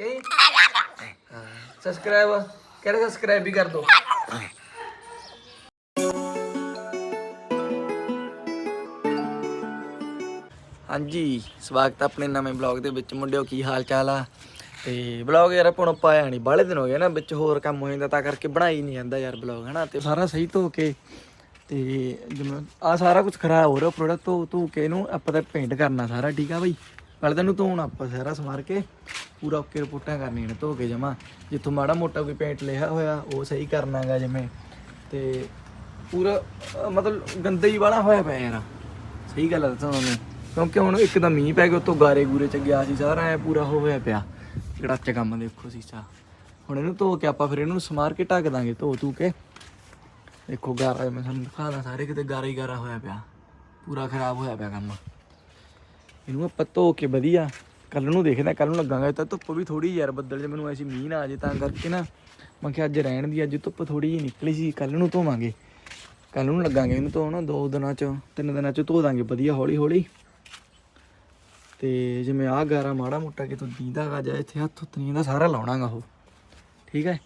ਕਹੀਂ? ਸਬਸਕ੍ਰਾਈਬ ਕਹਿੰਦੇ ਸਬਸਕ੍ਰਾਈਬ ਵੀ ਕਰ ਦੋ। ਹਾਂਜੀ, ਸਵਾਗਤ ਹੈ ਆਪਣੇ ਨਵੇਂ ਬਲੌਗ ਦੇ ਵਿੱਚ। ਮੁੰਡਿਓ, ਕੀ ਹਾਲ ਚਾਲ ਆ? ਤੇ ਬਲੌਗ ਯਾਰ, ਆਪਾਂ ਨੂੰ ਪਾਇਆ ਨਹੀਂ ਬਾਹਲੇ ਦਿਨ ਹੋ ਗਏ ਨਾ, ਵਿੱਚ ਹੋਰ ਕੰਮ ਹੋ ਜਾਂਦਾ, ਤਾਂ ਕਰਕੇ ਬਣਾਈ ਨਹੀਂ ਜਾਂਦਾ ਯਾਰ ਬਲੌਗ ਹਨਾ? ਤੇ ਸਾਰਾ ਸਹੀ ਧੋ ਕੇ, ਤੇ ਜਿਵੇਂ ਆ ਸਾਰਾ ਕੁਝ ਖਰਾਬ ਹੋ ਰਿਹਾ ਪ੍ਰੋਡਕਟ ਧੋ ਧੋ ਕੇ ਇਹਨੂੰ ਆਪਾਂ ਤਾਂ ਪੇਂਟ ਕਰਨਾ ਸਾਰਾ, ਠੀਕ ਆ ਬਈ? ਪਹਿਲਾਂ ਤੈਨੂੰ ਧੋਣਾ ਆਪਾਂ ਸਾਰਾ ਸਮਾਰ ਕੇ ਪੂਰਾ ਓਕੇ ਰਿਪੋਰਟਾਂ ਕਰਨੀਆਂ ਨੇ, ਧੋ ਕੇ ਜਮਾ। ਜਿੱਥੋਂ ਮਾੜਾ ਮੋਟਾ ਕੋਈ ਪੇਂਟ ਲਿਆ ਹੋਇਆ, ਉਹ ਸਹੀ ਕਰਨਾਗਾ ਜਿਵੇਂ। ਤੇ ਪੂਰਾ, ਅਹ, ਮਤਲਬ ਗੰਦਾ ਹੀ ਵਾਲਾ ਹੋਇਆ ਪਿਆ ਯਾਰ। ਸਹੀ ਗੱਲ ਆ ਦੱਸਾਂ ਤੁਹਾਨੂੰ। ਕਿਉਂਕਿ ਹੁਣ ਇੱਕਦਮ ਮੀਂਹ ਪੈ ਗਿਆ, ਉਤੋਂ ਗਾਰੇ ਗੂਰੇ ਚ ਗਿਆ ਸੀ, ਸਾਰਾ ਐ ਪੂਰਾ ਹੋ ਹੋਇਆ ਪਿਆ। ਜਿਹੜਾ ਚ ਕੰਮ ਦੇਖੋ ਸੀਸਾ। ਹੁਣ ਇਹਨੂੰ ਧੋ ਕੇ ਆਪਾਂ ਫਿਰ ਇਹਨੂੰ ਸਮਾਰ ਕੇ ਢੱਕ ਦਾਂਗੇ, ਧੋ ਧੂ ਕੇ। ਦੇਖੋ ਗਾਰਾ, ਮੈਂ ਤੁਹਾਨੂੰ ਦਿਖਾਦਾ ਸਾਰੇ ਕਿਤੇ ਗਾਰਾ ਹੀ ਗਾਰਾ ਹੋਇਆ ਪਿਆ। ਪੂਰਾ ਖਰਾਬ ਹੋਇਆ ਪਿਆ ਕੰਮ। ਇਹਨੂੰ ਆਪਾਂ ਧੋ ਕੇ ਵਧੀਆ। ਕੱਲ ਨੂੰ ਦੇਖਦੇ ਕੱਲ ਨੂੰ ਲੱਗਾਂਗਾ। ਤਾਂ ਧੁੱਪ ਵੀ ਥੋੜੀ ਯਾਰ, ਬੱਦਲ ਜੇ ਮੈਨੂੰ ਐਸੀ ਮੀਂਹ ਨਾ ਆ ਜੇ ਤਾਂ ਕਰਕੇ ਨਾ। ਮੈਂ ਕਿਹਾ ਅੱਜ ਰਹਿਣ ਦੀ, ਅੱਜ ਧੁੱਪ ਥੋੜੀ ਜਿਹੀ ਨਿਕਲੀ ਸੀ ਕੱਲ ਨੂੰ ਧੋਵਾਂਗੇ। ਕੱਲ ਨੂੰ ਲੱਗਾਂਗੇ ਇਹਨੂੰ ਧੋਣ, ਦੋ ਦਿਨਾਂ ਚ, ਤਿੰਨ ਦਿਨਾਂ ਚ ਧੋ ਦਾਂਗੇ ਵਧੀਆ, ਹੌਲੀ ਹੌਲੀ। ਤੇ ਜਿਵੇਂ ਆਹ ਗਾਰਾ ਮਾੜਾ ਮੋਟਾ ਕਿ ਤੂੰ ਦੀਂਦਾ ਗਾ, ਜਾ ਇੱਥੇ ਹੱਥ ਹੁੱਤ ਦਾ ਸਾਰਾ ਲਾਉਣਾਗਾ ਉਹ। ਠੀਕ ਹੈ?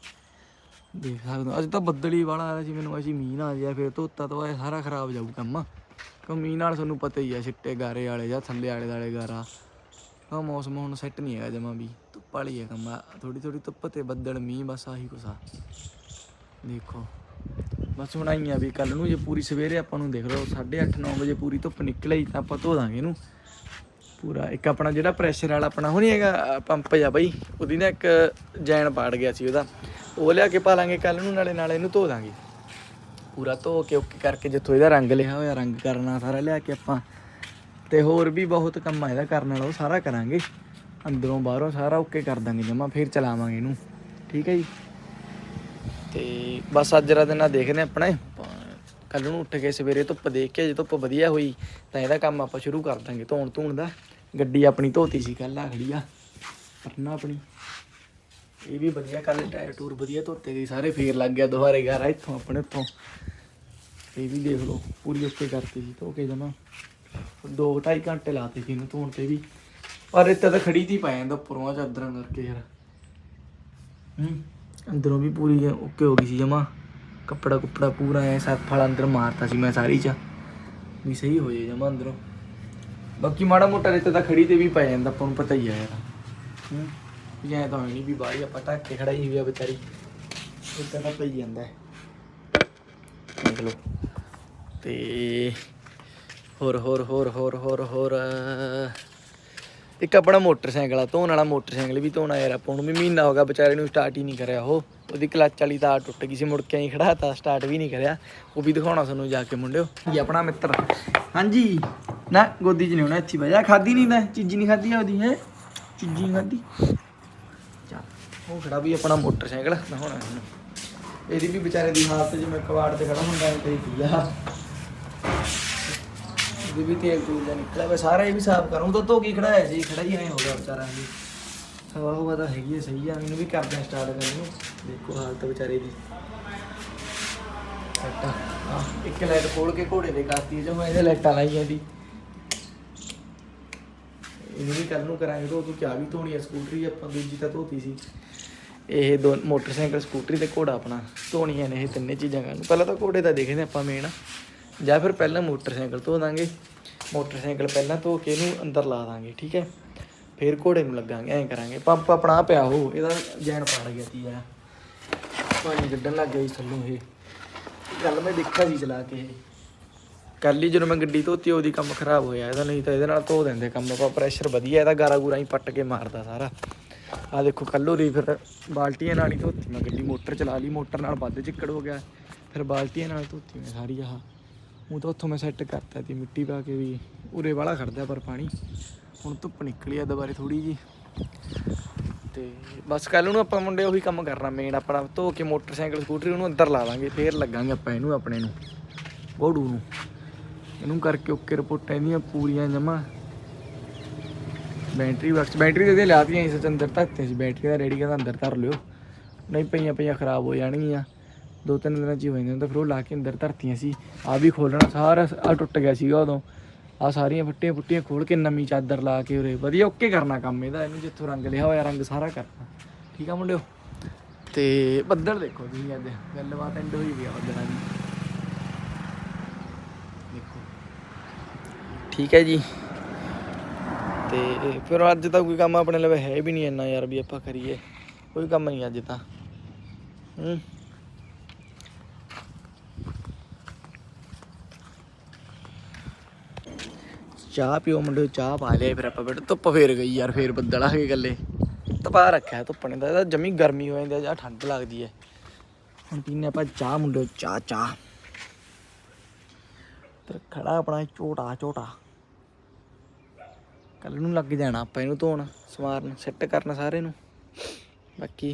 ਦੇਖ ਸਕਦੇ ਹੋ, ਅੱਜ ਤਾਂ ਬੱਦਲ ਬੱਦਲੀ ਵਾਲਾ ਆਇਆ ਸੀ ਮੈਨੂੰ ਐਸੀ ਮੀਂਹ ਨਾ ਆ ਜਾਏ, ਫਿਰ ਧੋਤਾ ਤਾਂ ਇਹ ਸਾਰਾ ਖਰਾਬ ਜਾਊ ਕੰਮ। ਕਿਉਂ ਮੀਂਹ ਨਾਲ ਤੁਹਾਨੂੰ ਪਤਾ ਹੀ ਆ, ਛਿੱਟੇ ਗਾਰੇ ਵਾਲੇ ਜਾਂ ਥੱਲੇ ਵਾਲੇ ਦਾਲੇ ਗਾਰਾ। ਉਹ ਮੌਸਮ ਹੁਣ ਸੈੱਟ ਨਹੀਂ ਹੈਗਾ ਜਮਾ ਵੀ, ਧੁੱਪ ਵਾਲੀ ਹੈ ਕੰਮ ਥੋੜੀ ਥੋੜੀ ਧੁੱਪ ਤੇ ਬੱਦਲ, ਮੀਂਹ ਬਸ ਆਹੀ ਕੁਛ ਦੇਖੋ, ਬਸ ਹੁਣ ਆਈਆਂ ਵੀ ਕੱਲ ਨੂੰ ਜੇ ਪੂਰੀ ਸਵੇਰੇ ਆਪਾਂ ਨੂੰ ਦੇਖ ਲਓ 8:30 9 ਵਜੇ ਪੂਰੀ ਧੁੱਪ ਨਿਕਲੇ ਤਾਂ ਆਪਾਂ ਧੋ ਦਾਂਗੇ ਇਹਨੂੰ। ਪੂਰਾ ਇੱਕ ਆਪਣਾ ਜਿਹੜਾ ਪ੍ਰੈਸ਼ਰ ਵਾਲਾ ਆਪਣਾ ਉਹ ਨਹੀਂ ਹੈਗਾ ਪੰਪ ਜਾ ਬਈ, ਉਹਦੀ ਨਾ ਇੱਕ ਜੈਨ ਪਾੜ ਗਿਆ ਸੀ ਉਹਦਾ। ਉਹ ਲਿਆ ਕੇ ਪਾ ਲਾਂਗੇ ਕੱਲ ਨੂੰ, ਨਾਲੇ ਨਾਲੇ ਇਹਨੂੰ ਧੋ ਦਾਂਗੇ। ਪੂਰਾ ਧੋ ਕੇ ਓਕੇ ਕਰਕੇ ਜਿੱਥੋਂ ਇਹਦਾ ਰੰਗ ਲਿਆ ਹੋਇਆ, ਰੰਗ ਕਰਨਾ ਸਾਰਾ ਲਿਆ ਕੇ ਆਪਾਂ। ਤੇ ਹੋਰ ਵੀ ਬਹੁਤ ਕੰਮ ਆ ਇਹਦਾ ਕਰਨ ਵਾਲਾ, ਉਹ ਸਾਰਾ ਕਰਾਂਗੇ। ਅੰਦਰੋਂ ਬਾਹਰੋਂ ਸਾਰਾ ਓਕੇ ਕਰ ਦਾਂਗੇ ਜਮਾ, ਫਿਰ ਚਲਾਵਾਂਗੇ ਇਹਨੂੰ। ਠੀਕ ਹੈ ਜੀ? ਤੇ ਬਸ ਅੱਜ ਦਾ ਦਿਨ ਆ ਦੇਖਦੇ ਹਾਂ ਆਪਣੇ। ਕੱਲ ਨੂੰ ਉੱਠ ਕੇ ਸਵੇਰੇ ਧੁੱਪ ਦੇਖ ਕੇ, ਜੇ ਧੁੱਪ ਵਧੀਆ ਹੋਈ, ਤਾਂ ਇਹਦਾ ਕੰਮ ਆਪਾਂ ਸ਼ੁਰੂ ਕਰ ਦਾਂਗੇ ਧੋਣ ਧੂਣ ਦਾ। ਗੱਡੀ ਆਪਣੀ ਧੋਤੀ ਸੀ ਕੱਲ ਆ ਖੜੀ ਆ। ਪਰਨਾ ਆਪਣੀ। ਇਹ ਵੀ ਵਧੀਆ ਕੱਲ ਟਾਇਰ ਟੂਰ ਵਧੀਆ ਧੋਤੇ ਗਏ, ਸਾਰੇ ਫੇਰ ਲੱਗ ਗਿਆ ਦੁਬਾਰੇ ਘਰ, ਇੱਥੋਂ, ਆਪਣੇ ਉੱਥੋਂ। ਇਹ ਵੀ ਦੇਖ ਲਓ, ਪੂਰੀ ਓਕੇ ਕਰਤੀ ਸੀ ਧੋ ਕੇ ਜਮਾ। ਦੋ ਢਾਈ ਘੰਟੇ ਲਾਤੇ ਸੀ ਇਹਨੂੰ ਧੋਣ ਤੇ ਵੀ। ਪਰ ਇੱਥੇ ਤਾਂ ਖੜੀ ਤੀ ਪੈ ਜਾਂਦਾ ਉੱਪਰੋਂ ਚਾਦਰਾਂ ਕਰਕੇ ਯਾਰ। ਹੂੰ, ਅੰਦਰੋਂ ਵੀ ਪੂਰੀ ਓਕੇ ਹੋ ਗਈ ਸੀ ਜਮਾ। ਕੱਪੜਾ ਕੁੱਪੜਾ ਪੂਰਾ ਐ ਸੱਤ ਫਲ ਅੰਦਰ ਮਾਰਤਾ ਸੀ ਮੈਂ ਸਾਰੀ ਚ। ਵੀ ਸਹੀ ਹੋ ਜਾਏ ਜਮਾ ਅੰਦਰੋਂ। ਬਾਕੀ ਮਾੜਾ ਮੋਟਾ ਰੇਤਾ ਤਾਂ ਖੜੀ ਤੇ ਵੀ ਪੈ ਜਾਂਦਾ, ਆਪਾਂ ਨੂੰ ਪਤਾ ਹੀ ਆ ਯਾਰ। ਹੂੰ, ਵੀ ਐਂ ਤਾਂ ਨਹੀਂ ਵੀ ਬਾਹਰੀ ਆਪਾਂ ਢੱਕ ਕੇ ਖੜਾਈ ਹੋਈ ਆ ਵਿਚਾਰੀ। ਇੱਦਾਂ ਤਾਂ ਪਈ ਜਾਂਦਾ। ਦੇਖ ਲਓ। ਤੇ ਹੋਰ ਹੋਰ ਹੋਰ ਹੋਰ ਹੋਰ ਹੋਰ ਇੱਕ ਆਪਣਾ ਮੋਟਰਸਾਈਕਲ ਆ, ਧੋਣ ਵਾਲਾ ਮੋਟਰਸਾਈਕਲ ਵੀ ਧੋਣਾ ਯਾਰ ਆਪਾਂ ਨੂੰ ਵੀ ਮਹੀਨਾ ਹੋ ਗਿਆ ਵਿਚਾਰੇ ਨੂੰ ਸਟਾਰਟ ਹੀ ਨਹੀਂ ਕਰਿਆ ਉਹ, ਉਹਦੀ ਕਲਚ ਵਾਲੀ ਤਾਰ ਟੁੱਟ ਗਈ ਸੀ, ਮੁੜ ਕੇ ਹੀ ਖੜਾਤਾ ਸਟਾਰਟ ਵੀ ਨਹੀਂ ਕਰਿਆ, ਉਹ ਵੀ ਦਿਖਾਉਣਾ ਤੁਹਾਨੂੰ ਜਾ ਕੇ ਮੁੰਡਿਓ ਇਹ ਆਪਣਾ ਮਿੱਤਰ, ਹਾਂਜੀ, ਨਾ ਗੋਦੀ 'ਚ ਨਹੀਂ ਹੋਣਾ ਇੱਥੇ ਵਜਾ ਖਾਦੀ ਨਹੀਂ ਤਾਂ ਚੀਜ਼ੀ ਨਹੀਂ ਖਾਦੀ ਉਹਦੀ, ਹੈ, ਚੀਜ਼ੀ ਨਹੀਂ ਖਾਦੀ ਚੱਲ, ਉਹ ਖੜਾ ਵੀ ਆਪਣਾ ਮੋਟਰਸਾਈਕਲ, ਦਿਖਾਉਣਾ ਤੁਹਾਨੂੰ ਇਹਦੀ ਵੀ ਵਿਚਾਰੇ ਦੀ ਹਾਲਤ ਜਿਵੇਂ ਕਵਾੜ ਤੇ ਖੜਾ ਹੁੰਦਾ ਹੈ ਤੇ ਕੀ ਆ ਇਹਦੇ ਵੀ ਤੇਲ ਤੂਲ ਜਿਹਾ ਨਿਕਲਿਆ ਵਾ, ਸਾਰਾ ਇਹ ਵੀ ਸਾਫ਼ ਕਰਾਂ ਤਾਂ ਧੋ ਕੇ ਖੜਾਇਆ ਸੀ ਖੜਾ ਹੀ ਐ ਹੋ ਗਿਆ ਵਿਚਾਰਾ ਵੀ ਹਵਾ ਹਵਾ ਤਾਂ ਹੈਗੀ ਹੈ ਸਹੀ ਆ ਇਹਨੂੰ ਵੀ ਕਰਦੇ ਸਟਾਰਟ ਕਰਨ। ਨੂੰ ਦੇਖੋ ਹਾਲਤ ਵਿਚਾਰੇ ਦੀ। ਸੱਟਾ ਇੱਕ ਲਾਈਟ ਖੋਲ ਕੇ ਘੋੜੇ ਦੇ ਕਰਤੀ ਜੋ ਮੈਂ ਇਹਦੇ ਲਾਈਟਾਂ ਲਾਈਆਂ ਦੀ ਇਹਨੂੰ ਵੀ ਕੱਲ ਨੂੰ ਕਰਾਂਗੇ ਧੋ, ਤੂੰ ਕਿਆ ਵੀ ਧੋਣੀ ਆ ਸਕੂਟਰੀ ਆਪਾਂ ਦੂਜੀ ਤਾਂ ਧੋਤੀ ਸੀ। ਇਹ ਦੋ ਮੋਟਰਸਾਈਕਲ, ਸਕੂਟਰੀ ਤੇ ਘੋੜਾ ਆਪਣਾ, ਧੋਣੀਆਂ ਨੇ ਇਹ ਤਿੰਨੇ ਚੀਜ਼ਾਂ ਕਰਨ। ਪਹਿਲਾਂ ਤਾਂ ਘੋੜੇ ਦਾ ਦੇਖਦੇ ਆਪਾਂ ਮੇਨ ਜਾਂ ਫਿਰ ਪਹਿਲਾਂ ਮੋਟਰਸਾਈਕਲ ਧੋ ਦਾਂਗੇ। ਮੋਟਰਸਾਈਕਲ ਪਹਿਲਾਂ ਧੋ ਕੇ ਇਹਨੂੰ ਅੰਦਰ ਲਾ ਦਾਂਗੇ, ਠੀਕ ਹੈ? ਫਿਰ ਘੋੜੇ ਨੂੰ ਲੱਗਾਂਗੇ, ਐਂ ਕਰਾਂਗੇ। ਪੰਪ ਆਪਣਾ ਪਿਆ ਹੋ, ਇਹਦਾ ਜੈਨ ਪਾੜ ਗਿਆ ਸੀ ਯਾਰ। ਪਾਣੀ ਕੱਢਣ ਲੱਗ ਗਿਆ ਸੀ ਥੱਲੋਂ ਇਹ। ਗੱਲ ਮੈਂ ਦੇਖਿਆ ਸੀ ਚਲਾ ਕੇ ਇਹ। ਕੱਲ ਹੀ ਜਦੋਂ ਮੈਂ ਗੱਡੀ ਧੋਤੀ, ਉਹਦੀ ਕੰਮ ਖਰਾਬ ਹੋਇਆ ਇਹਦਾ, ਨਹੀਂ ਤਾਂ ਇਹਦੇ ਨਾਲ ਧੋ ਦਿੰਦੇ ਕੰਮ। ਆਪਾਂ ਪ੍ਰੈਸ਼ਰ ਵਧੀਆ, ਇਹਦਾ ਗਾਰਾ ਗੂਰਾ ਹੀ ਪੱਟ ਕੇ ਮਾਰਦਾ ਸਾਰਾ। ਆ ਦੇਖੋ ਕੱਲੋ ਦੀ ਫਿਰ ਬਾਲਟੀਆਂ ਨਾਲ ਹੀ ਧੋਤੀ ਮੈਂ ਗੱਡੀ, ਮੋਟਰ ਚਲਾ ਲਈ, ਮੋਟਰ ਨਾਲ ਵੱਧ ਚਿੱਕੜ ਹੋ ਗਿਆ। ਫਿਰ ਬਾਲਟੀਆਂ ਨਾਲ ਧੋਤੀ ਮੈਂ ਸਾਰੀ ਆਹ। ਉਹ ਤਾਂ ਉੱਥੋਂ ਮੈਂ ਸੈੱਟ ਕਰਤਾ ਸੀ ਮਿੱਟੀ ਪਾ ਕੇ ਵੀ। ਉਰੇ ਵਾਲਾ ਖੜਦਾ ਪਰ ਪਾਣੀ। ਹੁਣ ਧੁੱਪ ਨਿਕਲੀ ਆ ਦੁਬਾਰੇ ਥੋੜੀ ਜੀ ਤੇ ਬਸ ਕੱਲ ਨੂੰ ਆਪਾਂ ਮੁੰਡੇ ਉਹੀ ਕੰਮ ਕਰਨਾ ਮੇਨ ਆਪਣਾ ਧੋ ਕੇ ਮੋਟਰਸਾਈਕਲ, ਸਕੂਟਰੀ ਉਹਨੂੰ ਅੰਦਰ ਲਾ ਲਾਂਗੇ ਫੇਰ ਲੱਗਾਂਗੇ ਆਪਾਂ ਇਹਨੂੰ, ਆਪਣੇ ਨੂੰ ਗੋੜੂ ਨੂੰ। ਇਹਨੂੰ ਕਰਕੇ ਓਕੇ ਰਿਪੋਰਟਾਂ ਇਹਦੀਆਂ ਪੂਰੀਆਂ ਜਮਾ। ਬੈਟਰੀ ਵਰਕਸ ਬੈਟਰੀ ਦੇ ਦੇ ਲਾਤੀਆਂ ਇਸ ਅੰਦਰ ਧਰਤੇ ਸੀ ਬੈਟਰੀ ਦਾ ਰੈਡੀ ਕਹਿੰਦਾ ਅੰਦਰ ਧਰ ਲਿਓ। ਨਹੀਂ ਪਈਆਂ ਪਈਆਂ ਖਰਾਬ ਹੋ ਜਾਣਗੀਆਂ। ਦੋ ਤਿੰਨ ਦਿਨਾਂ ਚ ਹੀ ਹੋ ਜਾਂਦੀਆਂ ਤਾਂ ਫਿਰ ਉਹ ਲਾ ਕੇ ਅੰਦਰ ਧਰਤੀਆਂ ਸੀ ਆ ਵੀ ਖੋਲਣਾ ਸਾਰਾ ਆ ਟੁੱਟ ਗਿਆ ਸੀਗਾ ਉਦੋਂ ਆ ਸਾਰੀਆਂ ਫੱਟੀਆਂ ਫੁੱਟੀਆਂ ਖੋਲ ਕੇ ਨਵੀਂ ਚਾਦਰ ਲਾ ਕੇ ਉਰੇ ਵਧੀਆ ਓਕੇ ਕਰਨਾ ਕੰਮ ਇਹਦਾ ਇਹਨੂੰ ਜਿੱਥੋਂ ਰੰਗ ਲਿਆ ਹੋਇਆ ਰੰਗ ਸਾਰਾ ਕਰਨਾ ਠੀਕ ਆ ਮੁੰਡਿਓ ਤੇ ਬੱਦਲ ਦੇਖੋ ਤੁਸੀਂ ਅੱਜ ਗੱਲਬਾਤ ਐਂਡ ਹੋਈ ਗਿਆ ਬੱਦਲਾਂ ਦੀ ਦੇਖੋ ਠੀਕ ਹੈ ਜੀ ਤੇ ਫਿਰ ਅੱਜ ਤਾਂ ਕੋਈ ਕੰਮ ਆਪਣੇ ਲਈ ਹੈ ਵੀ ਨਹੀਂ ਇੰਨਾ ਯਾਰ ਵੀ ਆਪਾਂ ਕਰੀਏ ਕੋਈ ਕੰਮ ਨਹੀਂ ਅੱਜ ਤਾਂ ਹੂੰ ਚਾਹ ਪੀਓ ਮੁੰਡੇ ਚਾਹ ਪਾ ਲਿਆ, ਫਿਰ ਆਪਾਂ ਬੈਠ, ਧੁੱਪ ਫੇਰ ਗਈ ਯਾਰ, ਫੇਰ ਬੱਦਲ ਆ ਗਏ ਗੱਲੇ ਤਪਾ ਰੱਖਿਆ, ਧੁੱਪ ਨੇ ਤਾਂ ਜਮੀ ਗਰਮੀ ਹੋ ਜਾਂਦੀ ਆ, ਜਾਂ ਠੰਡ ਲੱਗਦੀ ਹੈ ਹੁਣ ਪੀਨੇ ਆਪਾਂ ਚਾਹ ਮੁੰਡੇ ਚਾਹ ਚਾਹ। ਤੇ ਖੜਾ ਆਪਣਾ ਝੋਟਾ ਝੋਟਾ। ਕੱਲ ਨੂੰ ਲੱਗ ਜਾਣਾ ਆਪਾਂ ਇਹਨੂੰ ਧੋਣ ਸਵਾਰਨ ਸੈੱਟ ਕਰਨ ਸਾਰੇ ਨੂੰ। ਬਾਕੀ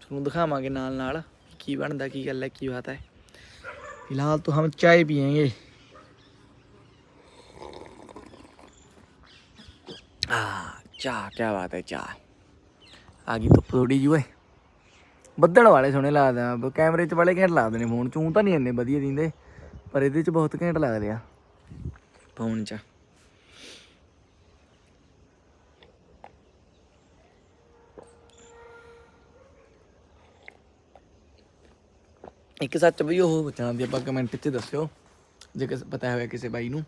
ਤੁਹਾਨੂੰ ਦਿਖਾਵਾਂਗੇ ਨਾਲ ਨਾਲ ਕੀ ਬਣਦਾ, ਕੀ ਗੱਲ ਹੈ, ਕੀ ਬਾਤ ਹੈ। ਫਿਲਹਾਲ ਤਾਂ ਹਮ ਚਾਹ ਪੀਏਂਗੇ। ਆ ਚਾਹ ਕੀ ਬਾਤ ਹੈ, ਚਾਹ। ਆ ਗਈ ਧੁੱਪ ਥੋੜੀ ਜਿਹੀ, ਓਏ। ਬੱਦਲ ਵਾਲੇ ਸੋਹਣੇ ਲੱਗਦੇ ਆ। ਕੈਮਰੇ 'ਚ ਵਾਲੇ ਘੈਂਟ ਲੱਗਦੇ ਨੇ ਫੋਨ। 'ਚ ਊਂ ਤਾਂ ਨਹੀਂ ਇੰਨੇ ਵਧੀਆ ਦਿੰਦੇ, ਪਰ ਇਹਦੇ 'ਚ ਬਹੁਤ ਘੈਂਟ ਲੱਗਦੇ ਆ। ਫੋਨ 'ਚ। ਇੱਕ ਸੱਚ ਬਈ, ਉਹ ਪੁੱਛਣਾ ਦੀ ਆਪਾਂ ਕਮੈਂਟ 'ਚ ਦੱਸਿਓ, ਜੇ ਕਿਸੇ ਪਤਾ ਹੋਵੇ ਕਿਸੇ ਬਾਈ ਨੂੰ।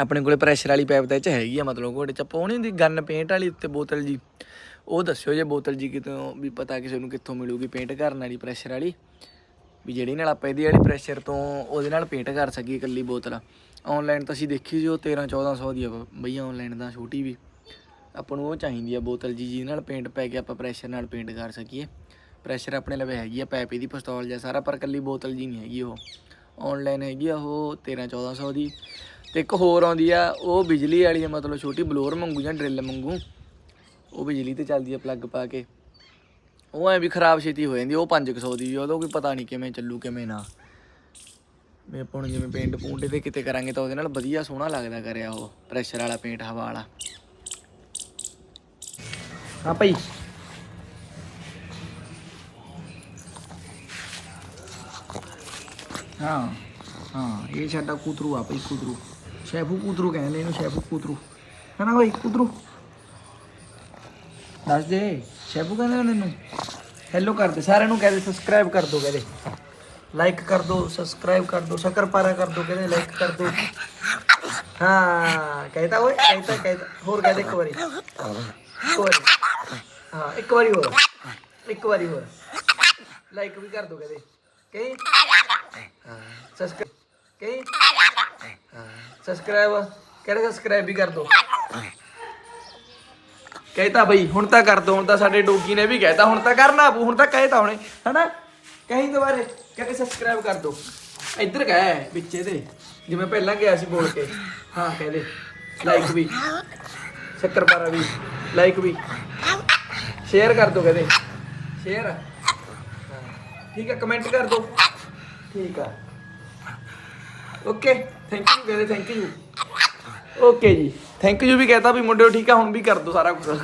ਆਪਣੇ ਕੋਲੇ ਪ੍ਰੈਸ਼ਰ ਵਾਲੀ ਪਾਈਪ ਤਾਂ ਇਹ 'ਚ ਹੈਗੀ ਆ ਮਤਲਬ ਘੋੜੇ 'ਚ। ਪਾਉਣੀ ਹੁੰਦੀ ਗਨ ਪੇਂਟ ਵਾਲੀ ਉੱਤੇ ਬੋਤਲ ਜੀ। ਉਹ ਦੱਸਿਓ ਜੇ ਬੋਤਲ ਜੀ ਕਿਤੋਂ ਵੀ ਪਤਾ ਕਿਸੇ ਨੂੰ ਕਿੱਥੋਂ ਮਿਲੂਗੀ ਪੇਂਟ ਕਰਨ ਵਾਲੀ ਪ੍ਰੈਸ਼ਰ ਵਾਲੀ। ਵੀ ਜਿਹੜੀ ਨਾਲ ਆਪਾਂ ਇਹਦੀ ਵਾਲੀ ਪ੍ਰੈਸ਼ਰ ਤੋਂ ਉਹਦੇ ਨਾਲ ਪੇਂਟ ਕਰ ਸਕੀਏ ਇਕੱਲੀ ਬੋਤਲ। ਆਨਲਾਈਨ ਤਾਂ ਅਸੀਂ ਦੇਖੀ ਸੀ ਉਹ 13 1400 ਦੀ ਆ ਬਈ ਆਨਲਾਈਨ ਦਾ ਛੋਟੀ ਵੀ। ਆਪਾਂ ਨੂੰ ਉਹ ਚਾਹੀਦੀ ਆ ਬੋਤਲ ਜੀ, ਜਿਹਦੇ ਨਾਲ ਪੇਂਟ ਪੈ ਕੇ ਆਪਾਂ ਪ੍ਰੈਸ਼ਰ ਨਾਲ ਪੇਂਟ ਕਰ ਸਕੀਏ। ਪ੍ਰੈਸ਼ਰ ਆਪਣੇ ਲਵੇ ਹੈਗੀ ਆ ਪੈਪ ਇਹਦੀ ਪਿਸਤੌਲ ਜਾਂ ਸਾਰਾ, ਪਰ ਇਕੱਲੀ ਬੋਤਲ ਜੀ ਨਹੀਂ ਹੈਗੀ ਉਹ। ਆਨਲਾਈਨ ਹੈਗੀ ਆ ਉਹ 13 1400 ਦੀ। ਤੇ ਇੱਕ ਹੋਰ ਆਉਂਦੀ ਆ ਉਹ ਬਿਜਲੀ ਵਾਲੀ ਆ ਮਤਲਬ ਛੋਟੀ ਬਲੋਰ ਮੰਗੂ ਜਾਂ ਡਰਿੱਲ ਮੰਗੂ। ਉਹ ਬਿਜਲੀ ਤੇ ਚੱਲਦੀ ਆ ਪਲੱਗ ਪਾ ਕੇ। ਉਹ ਐ ਵੀ ਖਰਾਬ ਛੇਤੀ ਹੋ ਜਾਂਦੀ ਆ, ਉਹ 500 ਦੀ ਵੀ ਉਹਦਾ ਕੋਈ ਪਤਾ ਨਹੀਂ ਕਿਵੇਂ ਚੱਲੂ ਕਿਵੇਂ ਨਾ। ਮੈਂ ਆਪਾਂ ਹੁਣ ਜਿਵੇਂ ਪੇਂਟ ਪੂੰਟ ਇਹਦੇ ਕਿਤੇ ਕਰਾਂਗੇ ਤਾਂ ਉਹਦੇ ਨਾਲ ਵਧੀਆ ਸੋਹਣਾ ਲੱਗਦਾ ਕਰਿਆ ਉਹ ਪ੍ਰੈਸ਼ਰ ਵਾਲਾ ਪੇਂਟ ਹਵਾ ਵਾਲਾ। ਹਾਂ ਭਾਈ। ਹਾਂ ਹਾਂ ਇਹ ਸਾਡਾ ਕੂਤਰੂ ਆ ਭਾਈ ਕੂਤਰੂ। ਸ਼ੈਫੂ ਕੂਤਰੂ ਕਹਿੰਦੇ ਇਹਨੂੰ ਸ਼ੈਫੂ ਕੂਤਰੂ। ਹੈ ਨਾ ਕੂਤਰੂ? ਦੱਸ ਦੇ ਸ਼ੈਫੂ ਕਹਿੰਦੇ ਨੇ ਇਹਨੂੰ। ਹੈਲੋ ਕਰ ਦੇ, ਸਾਰਿਆਂ ਨੂੰ ਕਹਦੇ ਸਬਸਕ੍ਰਾਈਬ ਕਰ ਦੋ ਕਹਦੇ। ਲਾਈਕ ਕਰ ਦੋ ਸਬਸਕ੍ਰਾਈਬ ਕਰ ਦੋ, ਸ਼ਕਰ ਪਾਰਾ ਕਰ ਦੋ ਕਹਦੇ ਲਾਈਕ ਕਰ ਦੋ। ਹਾਂ, ਕਹਿਤਾ ਓਏ, ਕਹਿਤਾ ਕਹਿਤਾ। ਹੋਰ ਕਹਦੇ ਇੱਕ ਵਾਰੀ। ਇੱਕ ਵਾਰੀ। ਹਾਂ, ਇੱਕ ਵਾਰੀ ਹੋਰ। ਇੱਕ ਵਾਰੀ ਹੋਰ। ਲਾਈਕ ਵੀ ਕਰ ਦੋ ਕਹਿੰਦੇ। ਕਹੀਂ? ਹਾਂ ਸਬਸਕ੍ਰਾਈਬ ਕਹੀਂ? ਸਬਸਕ੍ਰਾਈਬ ਕਹਿੰਦੇ ਸਬਸਕ੍ਰਾਈਬ ਵੀ ਕਰ ਦੋ। ਕਹਿਤਾ ਬਈ, ਹੁਣ ਤਾਂ ਕਰ ਦੋ, ਹੁਣ ਤਾਂ ਸਾਡੇ ਡੋਗੀ ਨੇ ਵੀ ਕਹਿਤਾ ਹੁਣ ਤਾਂ ਕਰਨਾ ਬੂ ਹੁਣ ਤਾਂ ਕਹਿਤਾ ਹੁਣੇ, ਹਨਾ? ਕਹੀਂ ਦੁਬਾਰੇ ਕਹਿੰਦੇ ਸਬਸਕ੍ਰਾਈਬ ਕਰ ਦੋ? ਇੱਧਰ ਕਹਿ ਵਿੱਚ ਇਹਦੇ ਜਿਵੇਂ ਪਹਿਲਾਂ ਗਿਆ ਸੀ ਬੋਲ ਕੇ। ਹਾਂ ਕਹਦੇ ਲਾਈਕ ਵੀ। ਸ਼ੱਕਰਪਾਰਾ ਵੀ ਲਾਈਕ ਵੀ। ਸ਼ੇਅਰ ਕਰ ਦੋ, ਕਹਿੰਦੇ। ਸ਼ੇਅਰ ਠੀਕ ਹੈ ਕਮੈਂਟ ਕਰ ਦੋ। ਠੀਕ ਆ। ਓਕੇ ਥੈਂਕ ਯੂ ਕਹਦੇ ਥੈਂਕ ਯੂ ਓਕੇ ਜੀ। ਥੈਂਕ ਯੂ ਵੀ ਕਹਤਾ ਵੀ ਮੁੰਡਿਓ ਠੀਕ ਆ ਹੁਣ ਵੀ ਕਰ ਦੋ ਸਾਰਾ ਕੁਝ